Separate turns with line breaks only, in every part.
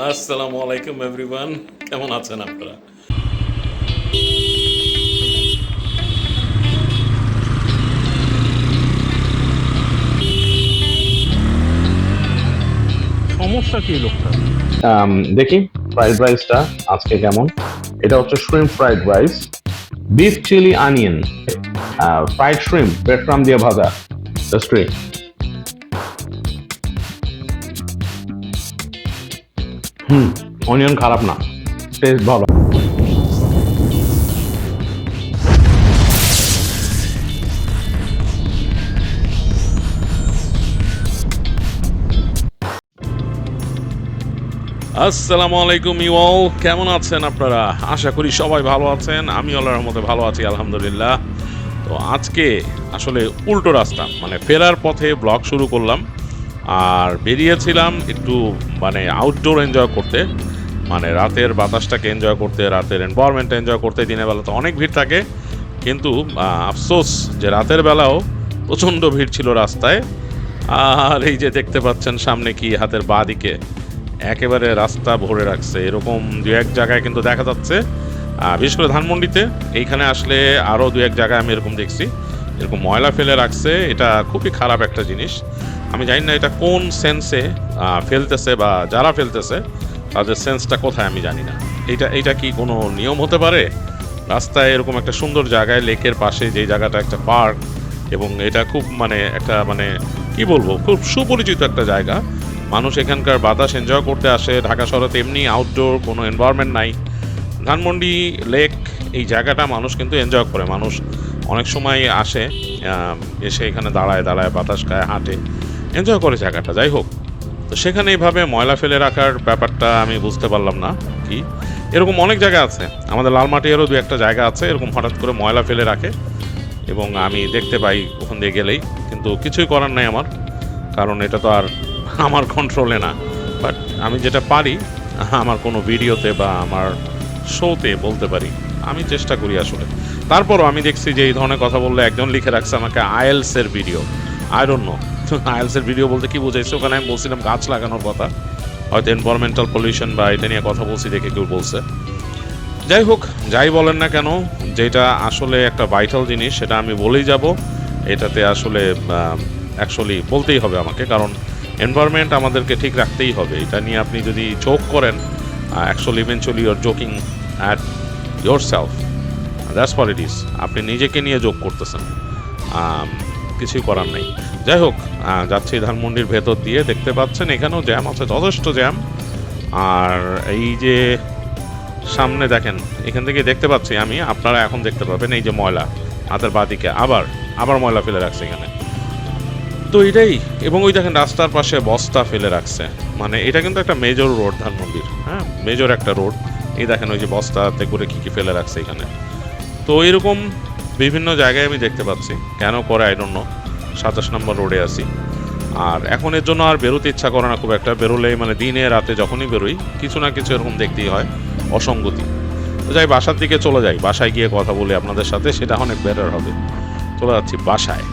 আসসালামু আলাইকুম এভরিওয়ান কেমন আছেন আপনারা?
সমস্যা কি লোকটা?
দেখি ফ্রাইড রাইসটা আজকে কেমন? এটা হচ্ছে shrimp fried rice beef chilli onion fried shrimp bread crumb দিয়ে ভাজা জাস্ট অনিয়ন খারাপ না। টেস্ট ভালো।
আসসালামু আলাইকুম ইউ অল কেমন আছেন আপনারা? আশা করি সবাই ভালো আছেন আমি আল্লাহর রহমতে ভালো আছি, আলহামদুলিল্লাহ। তো আজকে আসলে উল্টো রাস্তা মানে ফেরার পথে ব্লগ শুরু করলাম, আর বেরিয়েছিলাম একটু মানে আউটডোর এনজয় করতে। মানে রাতের বাতাসটাকে এনজয় করতে, রাতের এনভায়রনমেন্টটা এনজয় করতে দিনের বেলা তো অনেক ভিড় থাকে। কিন্তু আফসোস যে রাতের বেলাও প্রচণ্ড ভিড় ছিল রাস্তায়। আর এই যে দেখতে পাচ্ছেন সামনে কি হাতের বাঁ দিকে একেবারে রাস্তা ভরে রাখছে। এরকম দু এক জায়গায় কিন্তু দেখা যাচ্ছে। বিশেষ করে ধানমন্ডিতে এইখানে আসলে আরও দু এক জায়গায় আমি এরকম দেখছি। এরকম ময়লা ফেলে রাখছে। এটা খুবই খারাপ একটা জিনিস। আমি জানি না এটা কোন সেন্সে ফেলতেছে বা যারা ফেলতেছে। তাদের সেন্সটা কোথায় আমি জানি না। এটা এটা কি কোনো নিয়ম হতে পারে? রাস্তায় এরকম একটা সুন্দর জায়গায়, লেকের পাশে যে জায়গাটা একটা পার্ক, এবং এটা খুব মানে একটা মানে কি বলব, খুব সুপরিচিত একটা জায়গা। মানুষ এখানকার বাতাস এনজয় করতে আসে, ঢাকা শহরে এমনি আউটডোর কোনো এনভায়রনমেন্ট নাই। ধানমন্ডি লেক এই জায়গাটা মানুষ কিন্তু এনজয় করে। মানুষ অনেক সময় আসে এসে এখানে দাঁড়ায় দাঁড়ায় বাতাস খায়, হাঁটে। এনজয় করে জায়গাটা, যাই হোক। তো সেখানে এইভাবে ময়লা ফেলে রাখার ব্যাপারটা আমি বুঝতে পারলাম না, কি? এরকম অনেক জায়গা আছে। আমাদের লালমাটিয়ারও দু একটা জায়গা আছে, এরকম হঠাৎ করে ময়লা ফেলে রাখে। এবং আমি দেখতে পাই ওখান দিয়ে গেলেই, কিন্তু কিছুই করার নাই আমার, কারণ এটা তো আর আমার কন্ট্রোলে না। বাট আমি যেটা পারি, আমার কোনো ভিডিওতে বা আমার শোতে বলতে পারি। আমি চেষ্টা করি আসলে। তারপরও আমি দেখছি যে এই ধরনের কথা বললে একজন লিখে রাখছে আমাকে আইএলসের ভিডিও। আই আইএলসের ভিডিও বলতে কি বোঝাইছে? ওখানে আমি বলছিলাম গাছ লাগানোর কথা। হয়তো এনভায়রনমেন্টাল পলিউশন বা এটা নিয়ে কথা বলছি দেখে কেউ বলছে। যাই হোক, যাই বলেন না কেন, যেটা আসলে একটা ভাইটাল জিনিস, সেটা আমি বলেই যাব। এটাতে আসলে অ্যাকচুয়ালি বলতেই হবে আমাকে, কারণ এনভায়রনমেন্ট আমাদেরকে ঠিক রাখতেই হবে। এটা নিয়ে আপনি যদি চোখ করেন actually eventually you're joking at your self that's for it is আপনি নিজেকে নিয়ে যোগ করতেছেন। কিছুই করার নেই। যাই হোক যাচ্ছি ধানমন্ডির ভেতর দিয়ে দেখতে পাচ্ছেন, এখানেও জ্যাম আছে, যথেষ্ট জ্যাম। আর এই যে সামনে দেখেন, এখান থেকে দেখতে পাচ্ছি আমি, আপনারা এখন দেখতে পাবেন এই যে ময়লা, হাতের বাদিকে। আবার আবার ময়লা ফেলে রাখছে এখানে। তো এটাই, এবং ওই দেখেন রাস্তার পাশে বস্তা ফেলে রাখছে। মানে এটা কিন্তু একটা মেজর রোড ধানমন্ডির হ্যাঁ? মেজর একটা রোড এই দেখেন ওই যে বস্তাতে করে কি কি ফেলে রাখছে এখানে। তো এরকম বিভিন্ন জায়গায় আমি দেখতে পাচ্ছি। কেন করে? আই ডোন্ট নো সাতাশ নম্বর রোডে আছি। আর এখন এর জন্য আর বেরোতে ইচ্ছা করে না খুব একটা। বেরোলেই মানে দিনে, রাতে যখনই বেরোই, কিছু না কিছু এরকম দেখতেই হয়। অসঙ্গতি। যাই, বাসার দিকে চলে যাই। বাসায় গিয়ে কথা বলি আপনাদের সাথে, সেটা অনেক বেটার হবে। চলে যাচ্ছি বাসায়।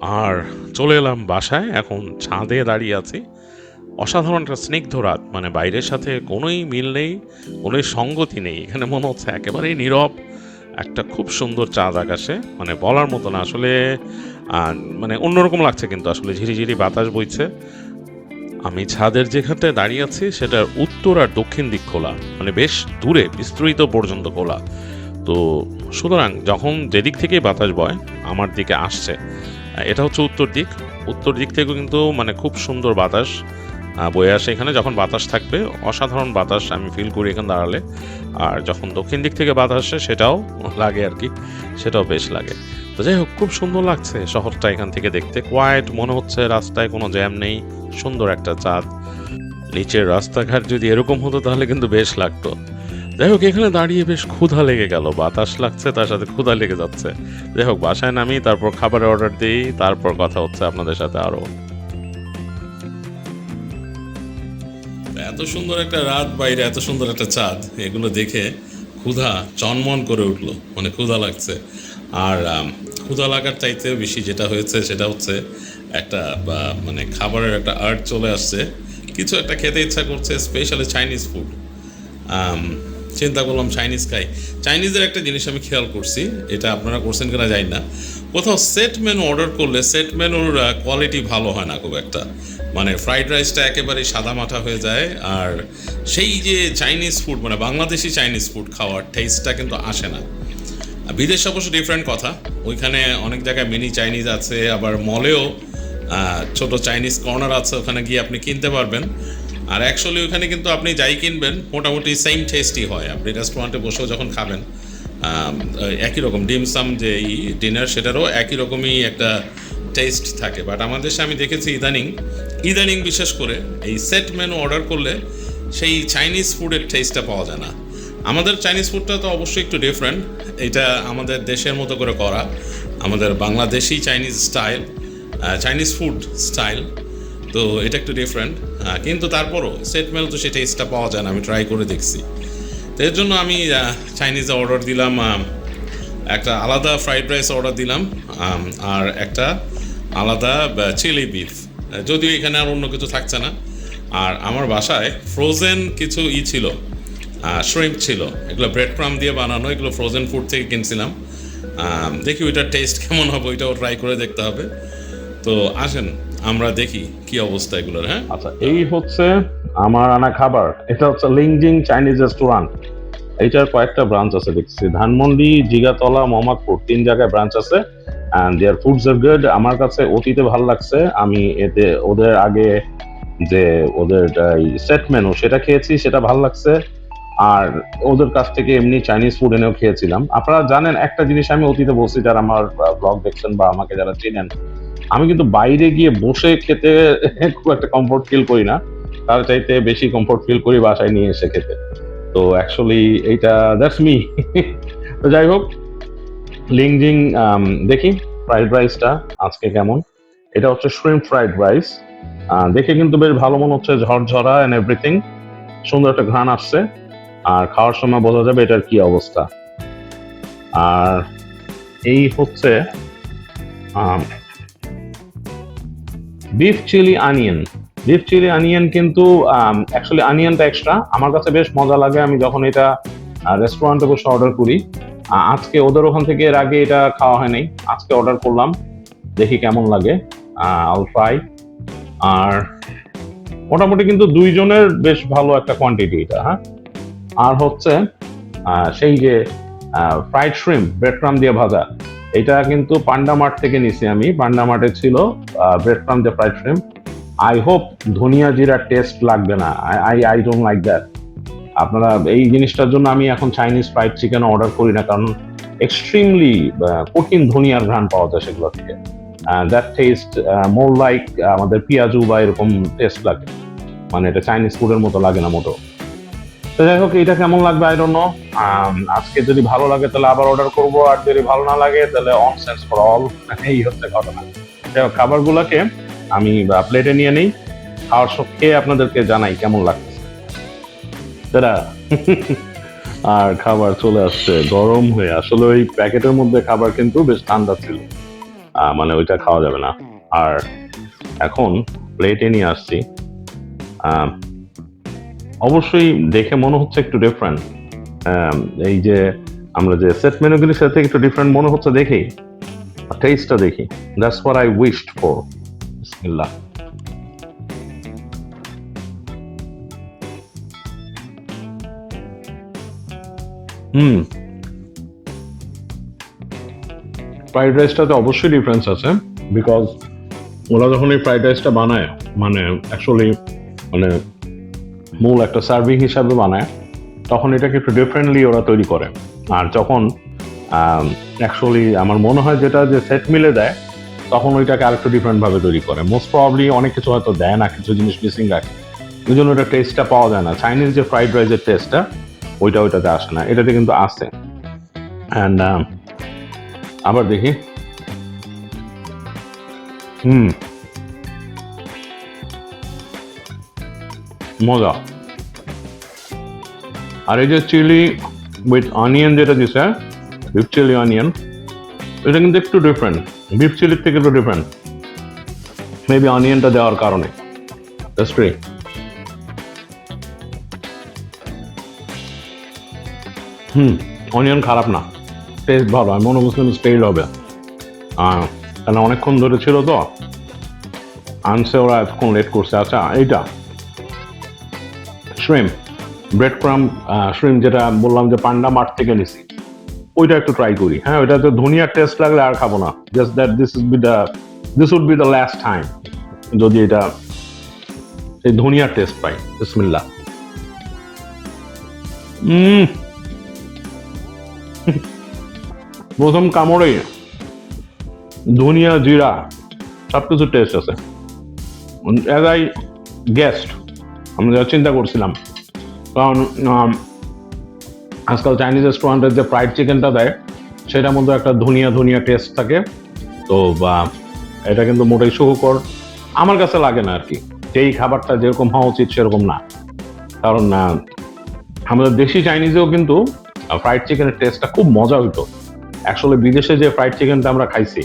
আর চলে এলাম বাসায়। এখন ছাদে দাঁড়িয়ে আছি। অসাধারণ একটা স্নিগ্ধ রাত মানে বাইরের সাথে কোনোই মিল নেই, কোনোই সঙ্গতি নেই। এখানে মনে হচ্ছে একেবারেই নীরব, একটা খুব সুন্দর চাঁদ আকাশে মানে বলার মতো না। আসলে মানে অন্যরকম লাগছে কিন্তু আসলে ঝিরিঝিরি বাতাস বইছে। আমি ছাদের যেখানটায় দাঁড়িয়ে আছি, সেটার উত্তর আর দক্ষিণ দিক খোলা মানে বেশ দূরে, বিস্তৃত পর্যন্ত খোলা। তো সুতরাং যখন যেদিক থেকেই বাতাস বয়, আমার দিকে আসছে। এটা হচ্ছে উত্তর দিক। উত্তর দিক থেকেও কিন্তু মানে খুব সুন্দর বাতাস। বয়ে আসে এখানে, যখন বাতাস থাকবে, অসাধারণ বাতাস আমি ফিল করি এখানে দাঁড়ালে। আর যখন দক্ষিণ দিক থেকে বাতাস আসে, সেটাও লাগে আর কি, সেটাও বেশ লাগে। তো যাই হোক, খুব সুন্দর লাগছে শহরটা এখান থেকে দেখতে। কোয়াইট মনে হচ্ছে রাস্তায় কোনো জ্যাম নেই, সুন্দর একটা চাঁদ। নিচের রাস্তাঘাট যদি এরকম হতো, তাহলে কিন্তু বেশ লাগতো। যাই হোক, এখানে দাঁড়িয়ে বেশ ক্ষুধা লেগে গেল, বাতাস লাগছে, তার সাথে ক্ষুধা লেগে যাচ্ছে। যাই হোক, বাসায় নামি, তারপর খাবারের অর্ডার দিই, তারপর কথা হচ্ছে আপনাদের সাথে আরও। এত সুন্দর একটা রাত বাইরে, এত সুন্দর একটা চাঁদ, এগুলো দেখে ক্ষুধা চনমন করে উঠল মানে ক্ষুধা লাগছে। আর ক্ষুধা লাগার চাইতে বেশি যেটা হয়েছে, সেটা হচ্ছে একটা মানে খাবারের একটা আর্ট চলে আসছে। কিছু একটা খেতে ইচ্ছা করছে স্পেশালি চাইনিজ ফুড চিন্তা করলাম চাইনিজ খাই। চাইনিজের একটা জিনিস আমি খেয়াল করছি, এটা আপনারা করছেন কিনা জানি না। কোথাও সেট মেনু অর্ডার করলে সেট মেনুর কোয়ালিটি ভালো হয় না খুব একটা। মানে ফ্রাইড রাইসটা একেবারে সাদা মাঠা হয়ে যায়, আর সেই যে চাইনিজ ফুড মানে বাংলাদেশি চাইনিজ ফুড খাওয়ার টেস্টটা কিন্তু আসে না। বিদেশে অবশ্য ডিফারেন্ট কথা। ওইখানে অনেক জায়গায় মিনি চাইনিজ আছে, আবার মলেও ছোট চাইনিজ কর্নার আছে, ওখানে গিয়ে আপনি কিনতে পারবেন। আর অ্যাকচুয়ালি ওখানে কিন্তু আপনি যাই কিনবেন, মোটামুটি সেম টেস্টই হয়। আপনি রেস্টুরেন্টে বসেও যখন খাবেন একই রকম ডিমসাম যে ডিনার সেটারও একই রকমই একটা টেস্ট থাকে। বাট আমাদের দেশে আমি দেখেছি ইদানিং ইদানিং বিশেষ করে এই সেট মেনু অর্ডার করলে সেই চাইনিজ ফুডের টেস্টটা পাওয়া যায় না। আমাদের চাইনিজ ফুডটা তো অবশ্যই একটু ডিফারেন্ট এটা আমাদের দেশের মতো করে করা। আমাদের Bangladeshi Chinese style Chinese food style তো এটা একটু ডিফারেন্ট কিন্তু তারপরও সেট মেল তো সেই টেস্টটা পাওয়া যায় না, আমি ট্রাই করে দেখছি। তো এর জন্য আমি চাইনিজে অর্ডার দিলাম একটা আলাদা ফ্রাইড রাইস অর্ডার দিলাম আর একটা আলাদা চিলি বিফ যদিও এখানে আর অন্য কিছু থাকছে না। আর আমার বাসায় ফ্রোজেন কিছু ই ছিল শ্রিম্প ছিল। এগুলো ব্রেড ক্রাম দিয়ে বানানো, এগুলো ফ্রোজেন ফুড থেকে কিনছিলাম। দেখি ওইটার টেস্ট কেমন হবে, ওইটাও ট্রাই করে দেখতে হবে। তো আসেন, আমরা দেখি কি অবস্থা এগুলোর হ্যাঁ?
আচ্ছা এই হচ্ছে আমার আনা খাবার। এটা হচ্ছে লিংজিং চাইনিজ রেস্টুরেন্ট। এইটার কয়েকটা ব্রাঞ্চ আছে, দেখছি। ধানমন্ডি, জিগাতলা, মোহাম্মদপুর, তিন জায়গায় ব্রাঞ্চ আছে। And their foods are good আমার কাছে অতীতে ভালো লাগছে। আমি এতে ওদের আগে যে ওদের সেট মেনু সেটা খেয়েছি, সেটা ভালো লাগছে। আর ওদের কাছ থেকে এমনি চাইনিজ ফুড এনেও খেয়েছিলাম। আপনারা জানেন, একটা জিনিস আমি অতীতে বলছি, যারা আমার ব্লগ দেখছেন বা আমাকে যারা চেনেন, আমি কিন্তু বাইরে গিয়ে বসে খেতে খুব একটা কমফোর্ট ফিল করি না। তার চাইতে বেশি কমফোর্ট ফিল করি বাসায় নিয়ে এসে খেতে। তো অ্যাকচুয়ালি এইটা দ্যাটস মি তো যাই হোক লিংজিং দেখি ফ্রাইড রাইসটা আজকে কেমন। এটা হচ্ছে শ্রিম ফ্রাইড রাইস দেখে কিন্তু বেশ ভালো মনে হচ্ছে, ঝরঝরা এন্ড এভরিথিং সুন্দর একটা ঘ্রাণ আসছে। আর খাওয়ার সময় বোঝা যাবে এটার কি অবস্থা। আর এই হচ্ছে beef chilli onion beef chilli onion কিন্তু অ্যাকচুয়ালি আনিয়নটা এক্সট্রা আমার কাছে বেশ মজা লাগে, আমি যখন এটা রেস্টুরেন্টে বসে অর্ডার করি আজকে ওদের ওখান থেকে এর আগে এটা খাওয়া হয় নাই। আজকে অর্ডার করলাম, দেখি কেমন লাগে। আল ফ্রাই আর মোটামুটি কিন্তু দুইজনের বেশ ভালো একটা কোয়ান্টিটি এটা হ্যাঁ? আর হচ্ছে সেই যে ফ্রাইড শ্রিম ব্রেড ক্রাম দিয়ে ভাজা, এটা কিন্তু পান্ডা মার্ট থেকে নিছি আমি। পান্ডা মার্টে ছিল ব্রেড ক্রাম দিয়ে ফ্রাইড শ্রিম আই হোপ ধনিয়া জিরা টেস্ট লাগবে না। I I don't like that আপনারা এই জিনিসটার জন্য আমি এখন চাইনিজ ফ্রাইড চিকেন অর্ডার করি না, কারণ এক্সট্রিমলি কঠিন ধনিয়ার ঘ্রাণ পাওয়া যায় সেগুলো থেকে। দ্যাট টেস্ট মোর লাইক আমাদের পেঁয়াজু বা এরকম টেস্ট লাগে। মানে এটা চাইনিজ ফুডের মতো লাগে না মোটো। তো যাই হোক এটা কেমন লাগবে? আই ডোন্ট নো আজকে যদি ভালো লাগে, তাহলে আবার অর্ডার করব। আর যদি ভালো না লাগে, তাহলে অন সেন্স ফর অল এই হচ্ছে ঘটনা। যাই হোক, খাবারগুলোকে আমি প্লেটে নিয়ে নেই। খাওয়ার সব খেয়ে আপনাদেরকে জানাই কেমন লাগছে। তারা আর খাবার চলে আসছে, গরম হয়ে। আসলে ওই প্যাকেটের মধ্যে খাবার কিন্তু বেশ ঠান্ডা ছিল। মানে ওইটা খাওয়া যাবে না। আর এখন প্লেটে নিয়ে আসছি। অবশ্যই দেখে মনে হচ্ছে একটু ডিফারেন্ট এই যে আমরা যে সেট মেনুগুলির সাথে একটু ডিফারেন্ট মনে হচ্ছে দেখেই টেস্টটা দেখি। That's for I wished for বিসমিল্লাহ। হুম। ফ্রাইড রাইসটাতে অবশ্যই ডিফারেন্স আছে বিকজ ওরা যখন এই ফ্রাইড রাইসটা বানায় মানে অ্যাকচুয়ালি মানে মূল একটা সার্ভিং হিসাবে বানায়, তখন এটাকে একটু ডিফারেন্টলি ওরা তৈরি করে। আর যখন অ্যাকচুয়ালি আমার মনে হয় যেটা যে সেট মিলে দেয় তখন ওইটাকে আরেকটু ডিফারেন্ট ভাবে তৈরি করে। মোস্ট প্রবলি অনেক কিছু হয়তো দেয় না, কিছু জিনিস মিসিং রাখে ওই জন্য ওটা টেস্টটা পাওয়া যায় না। চাইনিজ যে ফ্রাইড রাইসের টেস্টটা ওইটা ওইটাতে আসে না। এটাতে কিন্তু আসে। অ্যান্ড আবার দেখি। হুম। মজা। আর এই যে চিলি উইথ অনিয়ন যেটা দিছে বিফ চিলি অনিয়ন এটা কিন্তু একটু ডিফারেন্ট বিফ চিলির থেকে একটু ডিফারেন্ট মেবি অনিয়নটা দেওয়ার কারণে। স্প্রে হুম অনিয়ন খারাপ না। টেস্ট ভালো, আমি মনে করছিলাম স্প্রেড হবে। কেন, অনেকক্ষণ ধরে ছিল তো। আনসে ওরা, এতক্ষণ লেট করছে। আচ্ছা এইটা। শ্রিম ব্রেড ক্রাম শ্রিম যেটা বললাম যে পান্ডা মাঠ থেকে নিছি। ওইটা একটু ট্রাই করি। হ্যাঁ ওইটাতে ধনিয়ার টেস্ট লাগলে আর খাব না। Just that this is be the this would be the last time যদি এটা এই ধনিয়ার টেস্ট পাই। বিসমিল্লা প্রথম কামড়ে, ধনিয়া, জিরা সব কিছু টেস্ট আছে অ্যাজ আই গেস্ট আমি চিন্তা করছিলাম, কারণ আজকাল চাইনিজ রেস্টুরেন্টের যে ফ্রাইড চিকেনটা দেয় সেটার মধ্যে একটা ধনিয়া ধনিয়া টেস্ট থাকে। তো, বা, এটা কিন্তু মোটেই সুখকর। আমার কাছে লাগে না আর কি যেই খাবারটা যেরকম হওয়া উচিত সেরকম না। কারণ আমাদের দেশি চাইনিজেও কিন্তু ফ্রাইড চিকেনের টেস্টটা খুব মজা হইতো। অ্যাকচুয়ালি বিদেশে যে ফ্রাইড চিকেনটা আমরা খাইছি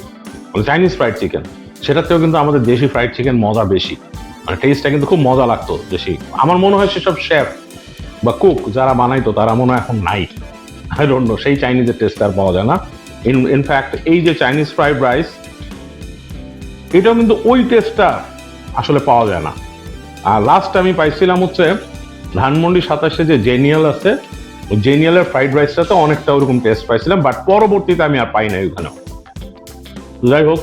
মানে চাইনিজ ফ্রাইড চিকেন সেটাতেও কিন্তু আমাদের দেশি ফ্রাইড চিকেন মজা বেশি। মানে টেস্টটা কিন্তু খুব মজা লাগতো দেশি। আমার মনে হয় সেসব শেফ বা কুক যারা বানাইতো, তারা মনে হয় এখন নাই। আই ডোন্ট নো সেই চাইনিজের টেস্ট আর পাওয়া যায় না। ইন ইনফ্যাক্ট এই যে চাইনিজ ফ্রাইড রাইস এটাও কিন্তু ওই টেস্টটা আসলে পাওয়া যায় না। আর লাস্ট আমি পাইছিলাম হচ্ছে ধানমন্ডি সাতাশে যে জেনিয়াল আছে, ওই জেনিয়ালের ফ্রাইড রাইসটাতে অনেকটা ওরকম টেস্ট পাইছিলাম বাট পরবর্তীতে আমি আর পাই নাই ওখানে। যাই হোক,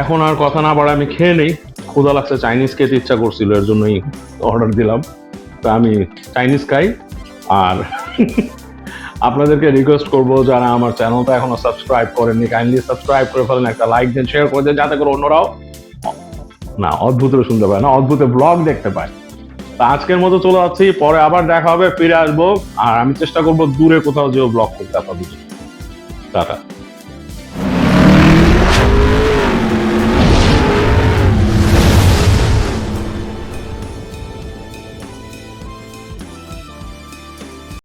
এখন আর কথা না বাড়া আমি খেয়ে নেই। ক্ষুদা লাগছে চাইনিজ খেতে ইচ্ছা করছিল, এর জন্যই অর্ডার দিলাম। তো আমি চাইনিজ খাই আর আপনাদেরকে রিকোয়েস্ট করব যারা আমার চ্যানেলটা এখনও সাবস্ক্রাইব করেননি কাইন্ডলি সাবস্ক্রাইব করে ফেলেন, একটা লাইক দেন শেয়ার করে দেন, যাতে করে অন্যরাও না অদ্ভুত শুনতে পায়, না অদ্ভুত ব্লগ দেখতে পায়। তা আজকের মতো চলে যাচ্ছি, পরে আবার দেখা হবে, ফিরে আসব, আর আমি চেষ্টা করব দূরে কোথাও যেও ব্লগ করতে আপনাদের টাটা।